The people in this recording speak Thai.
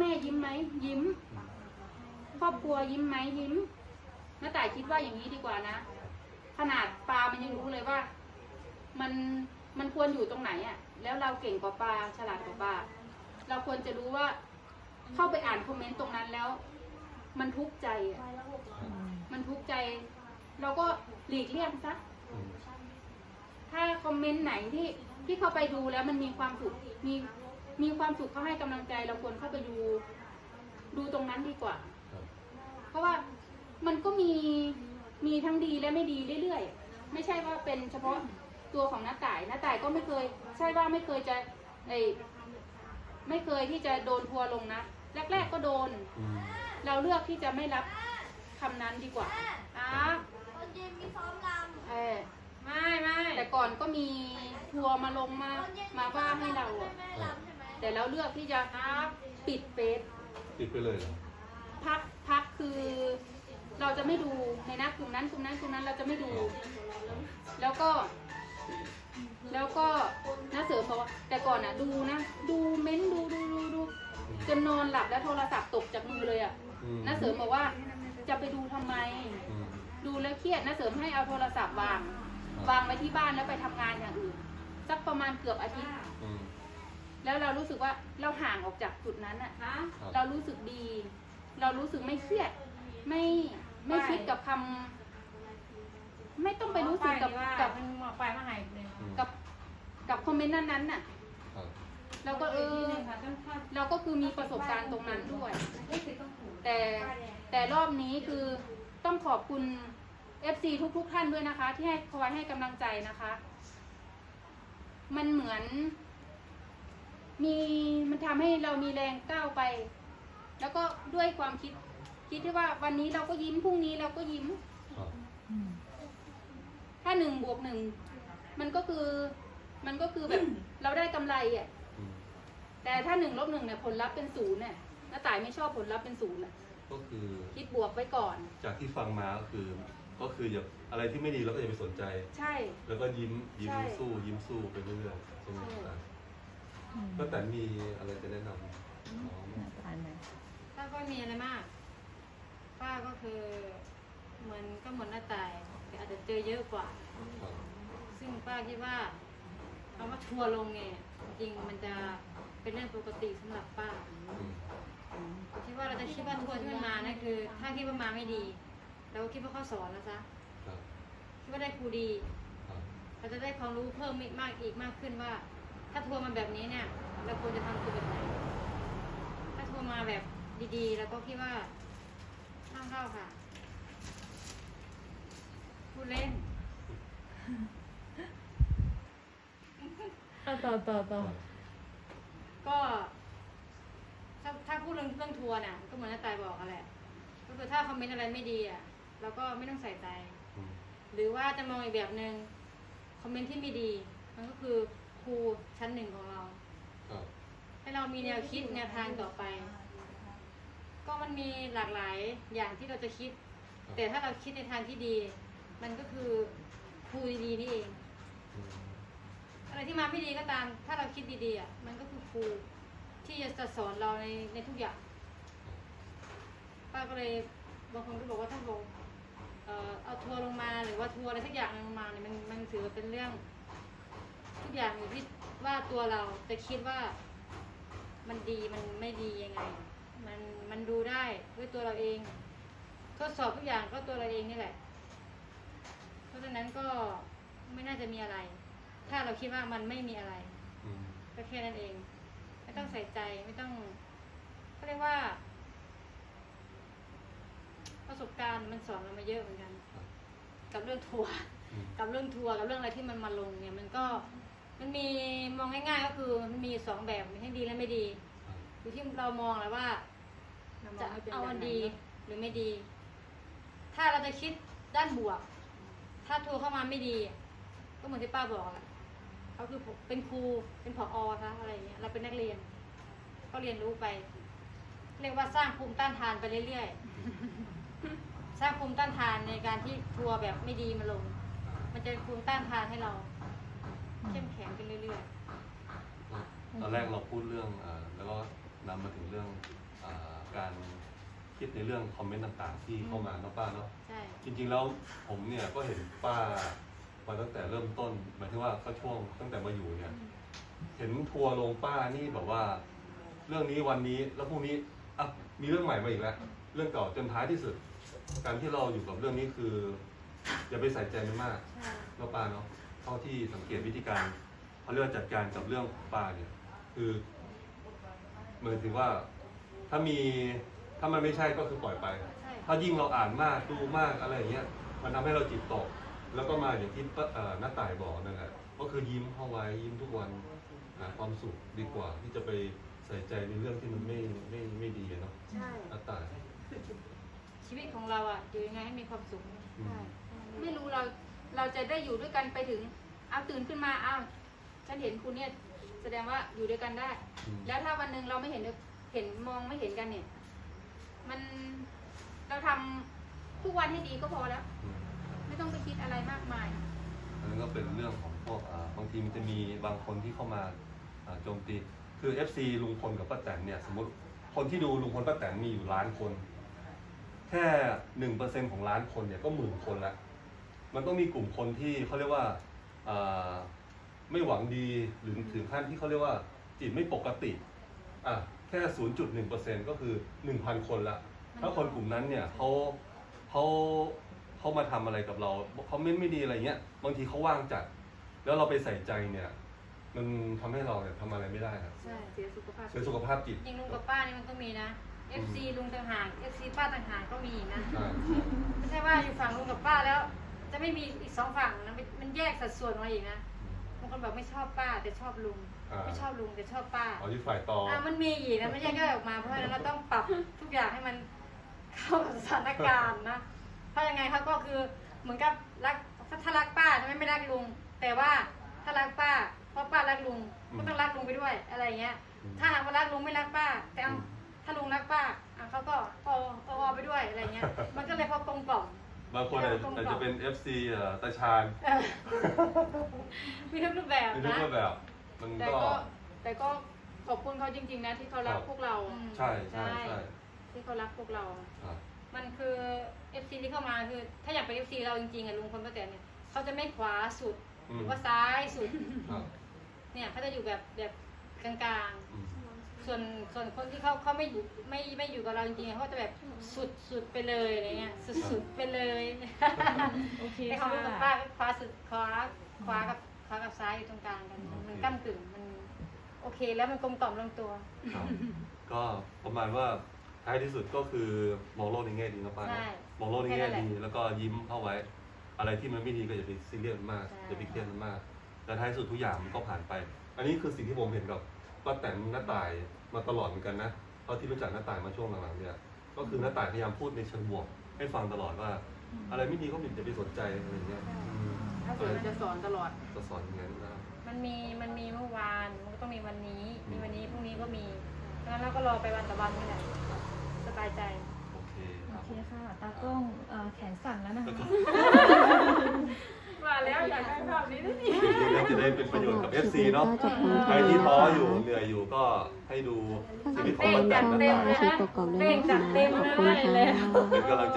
แม่ยิ้มไหมยิ้ม ครอบครัวยิ้มไหมยิ้มน้าต่ายคิดว่าอย่างนี้ดีกว่านะ ขนาดปลามันยังรู้เลยว่า มันมันควรอยู่ตรงไหนอะ่ะ แล้วเราเก่งกว่าปลาฉลาดกว่าปลาเราควรจะรู้ว่า เข้าไปอ่านคอมเมนต์ตรงนั้นแล้ว มันทุกข์ใจอะมันทุกข์ใจ เราก็หลีกเลี่ยงซะอืมถ้าคอมเมนต์ไหนที่ที่เข้าไปดูแล้วมันมีความสุขมี มีความสุขเขาให้กำลังใจเราควรเข้าไปดู ดูตรงนั้นดีกว่า ครับเพราะว่ามันก็มีมีทั้งดีและไม่ดีเรื่อยๆ ไม่ใช่ว่าเป็นเฉพาะตัวของน้าต่ายน้าต่ายก็ไม่เคย ใช่ว่าไม่เคยจะไอไม่เคยที่จะโดนทัวร์ลงนะแรก ๆก็โดน อืมเราเลือกที่จะไม่รับคำนั้นดีกว่าอะตอนเย็นมีซ้อมรเออไม่ไม่แต่ก่อนก็มีทัวร์มาลงำมา ตอนเย็นมาว่าให้เราใช่อะไหมรำใช่ไหม แต่เราเลือกที่จะปิดเฟซปิดไปเลยเหรอพักพักคือเราจะไม่ดูในหน้ากลุ่มนั้นกลุ่มนั้นกลุ่มนั้นเราจะไม่ดู แล้วก็ แล้วก็น้าเสริมบอกว่าแต่ก่อนอะ ดูนะ ดูเม้นดูดูดูดูจนนอนหลับแล้วโทรศัพท์ตกจากมือเลยอะอืมน้าเสริมบอกว่าจะไปดูทำไม อืมดูแล้วเครียดน้าเสริมให้เอาโทรศัพท์วาง วางไว้ที่บ้านแล้วไปทำงานอย่างอื่น สักประมาณเกือบอาทิตย์ อืม แล้วเรารู้สึกว่าเราห่างออกจากจุดนั้นอะฮะครับเรารู้สึกดี เรารู้สึกไม่เครียด ไม่ไม่คิดกับคำไม่ต้องไปรู้สึกกับว่ากับมันหมอกไปมาใหายเลยอืมกับกับคอมเมนต์นั้นๆน่ะครับเราก็เออเราก็คือมีประสบการณ์ตรงนั้นด้วย แต่แต่รอบนี้คือต้องขอบคุณ FC ทุกๆทท่านด้วยนะคะ ที่ให้คอยให้กำลังใจนะคะ มันเหมือน มีมันทำให้เรามีแรงก้าวไป แล้วก็ด้วยความคิด คิดที่ว่าวันนี้เราก็ยิ้มพรุ่งนี้เราก็ยิ้ม ครับถ้าหนึ่งบวกหนึ่งมันก็คือมันก็คือแบบเราได้กำไรอะ อืมแต่ถ้าหนึ่งลบหนึ่งเนี่ยผลลัพธ์เป็นศูนย์เนี่ยน้าต่ายไม่ชอบผลลัพธ์เป็นศูนย์อะก็คือคิดบวกไว้ก่อน จากที่ฟังมาก็คือ ก็คืออย่าอะไรที่ไม่ดีเราก็อย่าไปสนใจ ใช่ แล้วก็ยิ้มยิ้มใช่สู้ยิ้มสู้ไปเรื่อยๆใช่ไหมใช่ ครับ ก็แต่มีอะไรจะแนะนำน้องป้าก็มีอะไรมาก ป้าก็คือเหมือนก็เหมือนหน้าตายแต่อาจจะเจอเยอะกว่า ครับซึ่งป้าคิดว่าเอามาทัวร์ลงเนี่ยจริงๆมันจะเป็นเรื่องปกติสำหรับป้าอืมคิดว่าเราจะคิดว่าทัวร์ที่มันมานั่นคือ ถ้าคิดว่ามาไม่ดี เราก็คิดว่าเขาสอนแล้วซะครับคิดว่าได้ครูดี ครับเราจะได้ความรู้เพิ่มมากอีกมากขึ้นว่า ถ้าทัวร์มาแบบนี้เนี่ยเราควรจะทำตัวแบบไหน ถ้าทัวร์มาแบบดีๆ แล้วก็คิดว่าห้ามเข้าค่ะ พูดเล่นต่อต่อต่อต่อก็ถ้าถ้าพูดเรื่องเรื่องทัวร์เนี่ยก็เหมือนน้าตายบอกกันแหละก็คือถ้าคอมเมนต์อะไรไม่ดีอะเราก็ไม่ต้องใส่ใจอืมหรือว่าจะมองอีกแบบหนึ่งคอมเมนต์ที่ไม่ดี มันก็คือค รูชั้นหนึ่งของเรา ครับ ให้เรามีแนวคิดแนวทางต่อไป ก็มันมีหลากหลายอย่างที่เราจะคิดแต่ถ้าเราคิดในทางที่ดี มันก็คือครูดีๆนี่เอง อืมอะไรที่มาไม่ดีก็ตาม ถ้าเราคิดดีๆอะมันก็คือครูที่จะสอนเราในในทุกอย่างป้าก็เลยบางคนก็บอกว่าถ้าบอกเอ่อเอาทัวร์ลงมาหรือว่าทัวร์อะไรสักอย่างลงมาเนี่ยมันมันถือว่าเป็นเรื่อง ทุกอย่างอยู่ที่ว่าตัวเราจะคิดว่ามันดีมันไม่ดียังไง มันมันดูได้ด้วยตัวเราเองทดสอบทุกอย่างก็ตัวเราเองนี่แหละ เพราะฉะนั้นก็ไม่น่าจะมีอะไร ถ้าเราคิดว่ามันไม่มีอะไร อืมก็แค่นั้นเอง ไม่ต้องใส่ใจไม่ต้องเขาเรียกว่า ประสบการณ์มันสอนเรามาเยอะเหมือนกันครับกับเรื่องทัวร์ อืม กับเรื่องทัวร์กับเรื่องอะไรที่มันมาลงเนี่ยมันก็ มันมีมองง่ายๆก็คือมันมีสองแบบมีทั้งดีและไม่ดีอยู่ที่เรามองแหละว่า จะเอาอันดีหรือไม่ดี ถ้าเราจะคิดด้านบวก ถ้าทัวร์เข้ามาไม่ดี ก็เหมือนที่ป้าบอกแหละเขาคือเป็นครูเป็นผอคะอะไรอย่างเงี้ยเราเป็นนักเรียน ก็เรียนรู้ไป เรียกว่าสร้างภูมิต้านทานไปเรื่อยๆ สร้างภูมิต้านทานในการที่ทัวร์แบบไม่ดีมาลง มันจะภูมิต้านทานให้เรา เข้มแข็งขึ้นเรื่อยตอนแรกเราพูดเรื่องอ่าแล้วก็นำมาถึงเรื่องอ่าการคิดในเรื่องคอมเมนต์ต่างๆ ที่เข้ามาเนาะป้าเนาะใช่ จริงๆแล้วผมเนี่ยก็เห็นป้ามาตั้งแต่เริ่มต้นหมายถึงว่าก็ช่วงตั้งแต่มาอยู่เนี่ย เห็นทัวร์ลงป้านี่แบบว่า เรื่องนี้วันนี้แล้วพรุ่งนี้อะมีเรื่องใหม่มาอีกแล้วเรื่องเก่าจนท้ายที่สุด การที่เราอยู่กับเรื่องนี้คืออย่าไปใส่ใจมันมากใช่ เนาะป้าเนาะ เท่าที่สังเกตวิธีการเขาเรียกว่าจัดการกับเรื่องของป้าเนี่ยคือหมายถึงว่าถ้ามีถ้ามันไม่ใช่ก็คือปล่อยไป ใช่ถ้ายิ่งเราอ่านมากดูมากอะไรอย่างเงี้ยมันทำให้เราจิตตก แล้วก็มาอย่างที่ป้าเอ่อน้าต่ายบอกนั่นแหละก็คือยิ้มเข้าไว้ยิ้มทุกวันหาความสุขดีกว่าที่จะไปใส่ใจในเรื่องที่มันไม่ไม่ไม่ดีอะเนาะใช่น้าต่ายชีวิตของเราอะอยู่ยังไงให้มีความสุข อืม ใช่ไม่รู้เรา เราจะได้อยู่ด้วยกันไปถึงเอาตื่นขึ้นมาอ้าวฉันเห็นคุณเนี่ยแสดงว่าอยู่ด้วยกันได้อืมแล้วถ้าวันหนึ่งเราไม่เห็นด้วยเห็นมองไม่เห็นกันเนี่ย มันเราทำทุกวันให้ดีก็พอแล้วอืมไม่ต้องไปคิดอะไรมากมายอันนั้นก็เป็นเรื่องของพวกอ่าบางทีมันจะมีบางคนที่เข้ามาอ่าโจมตี คือ FC ลุงพลกับป้าแตนเนี่ยสมมติคนที่ดูลุงพลป้าแตนมีอยู่ล้านคน แค่หนึ่งเปอร์เซ็นของล้านคนเนี่ยก็หมื่นคนละ มันต้องมีกลุ่มคนที่เขาเรียกว่าอ่าไม่หวังดีหรือถึงขั้นที่เขาเรียกว่าจิตไม่ปกติอะแค่ศูนย์จุดหนึ่งเปอร์เซ็นก็คือหนึ่งพันคนละ ถ้าคนกลุ่มนั้นเนี่ยเขาเขาเขามาทำอะไรกับเราเขาไม่ไม่ดีอะไรเงี้ยบางทีเขาว่างจัด แล้วเราไปใส่ใจเนี่ยมันทำให้เราเนี่ยทำอะไรไม่ได้ครับใช่เสียสุขภาพเสียสุขภาพจิต จริงลุงกับป้านี่มันก็มีนะ FC ลุงต่างหาก FC ป้าต่างหากก็มีนะใช่ไม่ใช่ว่าอยู่ฝั่งลุงกับป้าแล้ว จะไม่มีอีกสองฝั่งนะมันมันแยกสัดส่วนมาอีกนะบางคนบอกไม่ชอบป้าแต่ชอบลุง อ่า ไม่ชอบลุงแต่ชอบป้าเอาที่ฝ่ายต่อออ่ามันมีอีกนะไม่ใช่แค่ออกมาเพราะฉะนั้นเราต้องปรับทุกอย่างให้มันเข้ากับสถานการณ์นะเพราะยังไงเขาก็คือเหมือนกับรักถ้ารักป้าทำไมไม่รักลุง แต่ว่าถ้ารักป้าเพราะป้ารักลุงก็ต้องรักลุงไปด้วยอะไรอย่างเงี้ย ถ้าหากว่ารักลุงไม่รักป้า แต่เอาถ้าลุงรักป้าอะเขาก็เอาเอาเอาไปด้วยอะไรเงี้ย มันก็เลยพอกลมกล่อม บางคนอาจอาจจะเป็น FC เอ่อตาชาญเออมีทุกรูปแบบในทุกนะ รูปแบบมันแต่ก็ ก็ แต่ก็ขอบคุณเขาจริง ๆ นะที่เขารักครับ พวกเรา อืม ใช่ใช่ใช่ที่เขารักพวกเรา ครับ มันคือ FC ที่เข้ามาคือ ถ้าอยากเป็น FC เราจริงๆอะลุงคนป้าแตนเนี่ยเขาจะไม่ขวาสุดอืหม รือว่าซ้ายสุด ครับเนี่ยเขาจะอยู่แบบแบบกลางอืมๆส่ วนส่วนคนที่เขาเขาไม่อยู่ไม่ไม่อยู่กับเราจริงๆเขาก็จะแบบสุดสุดไปเลยอะไรเงี้ยสุดสุดไปเลยโอเคแต่ค่ะเขากับป้าขวาสุดขวาขวากับขวากับซ้ายอยู่ตรงกลางกันมันมันก้ากึ่งมันโอเคแล้วมันกลมกล่อมลงตัว ครับก็ประมาณว่าท้ายที่สุดก็คือมองโลกในแง่ดีนะป้าใช่เนอะมองโลกในแง่แค่นั้นแหละดี แล้วก็ยิ้มเข้าไว้ อะไรที่มันไม่ดีก็อย่าไปซีเรียสมันมากใช่ อย่าไปเครียดมันมาก แล้วท้ายสุดทุกอย่างมันก็ผ่านไป อันนี้คือสิ่งที่ผมเห็นกับป้าแตนน้าต่าย มาตลอดเหมือนกันนะเพราะที่รู้จักน้าต่ายมาช่วงหลังๆเนี่ย ก็คือน้าต่ายพยายามพูดในเชิงบวก ให้ฟังตลอดว่า อะไรไม่ดีก็อย่าไปสนใจอะไรอย่างเงี้ยอืมถ้าเกิดเราจะสอนตลอด จะสอนอย่างนั้นนะ มันมีมันมีเมื่อวานมันก็ต้องมีวันนี้อืมมีวันนี้พรุ่งนี้ก็มีงั้นเราก็รอไปวันต่อวันนี่แหละสบายใจโอ เคคโอรับเคค่ะ ตากล้องเอ่อแขนสั่นแล้วนะคะว่าแล้วอยากได้ภาพนี้ด้วยนี่นี่น่าจะได้เป็นประโยชน์กับ FC เนาะใครที่ท้ออยู่เหนื่อยอยู่ก็ให้ดูชีวิตของเป้งป้าแตจัดนน้าเต็มต่ายเลยนะเป้งจัดเต็มเลย เป็นกำลังใจ